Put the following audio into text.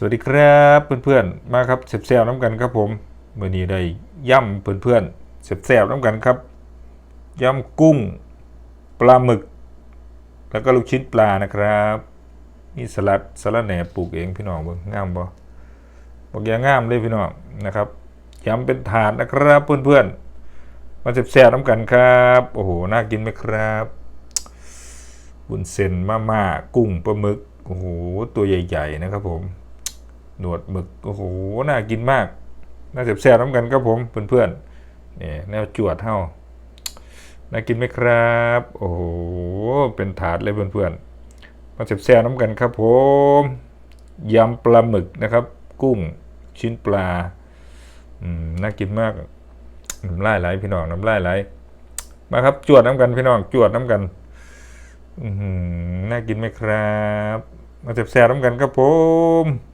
สวัสดีครับเพื่อนๆมาครับเซฟๆน้ำกันครับผมเมื่อนี้ได้ย่ำเพื่อนๆเซฟๆน้ำกันครับย่ำกุ้งปลาหมึก แล้วก็ลูกชิ้นปลานะครับนี่สลัดสลัดแหน่ปลูกเองพี่น้องเบิ่งงามบ่บอกอย่างงามเลยพี่น้องนะครับย้ำเป็นถาดนะครับเพื่อนๆมาแซ่บๆน้ำกันครับโอ้โหน่ากินไหมครับบุญเส้นมาม่ากุ้งปลาหมึกโอ้โหตัวใหญ่ ๆ นะครับผม หนวดหมึก โอ้โห น่ากินมาก น่าแซ่บๆน้ำกันครับผมเพื่อนๆนี่แนวจวดเท่าน่ากินไหมครับ โอ้โห เป็นถาดเลยเพื่อนๆ มาแซ่บๆน้ำกันครับผมยำปลาหมึกนะครับ กุ้งชิ้นปลาอืมน่ากินมากน้ำลายไหลพี่น้องน้ำลายไหลมาครับจวดน้ำกันพี่น้องจวดน้ำกันอืน่ากินไหมครับ มาแซ่บๆน้ำกันครับผม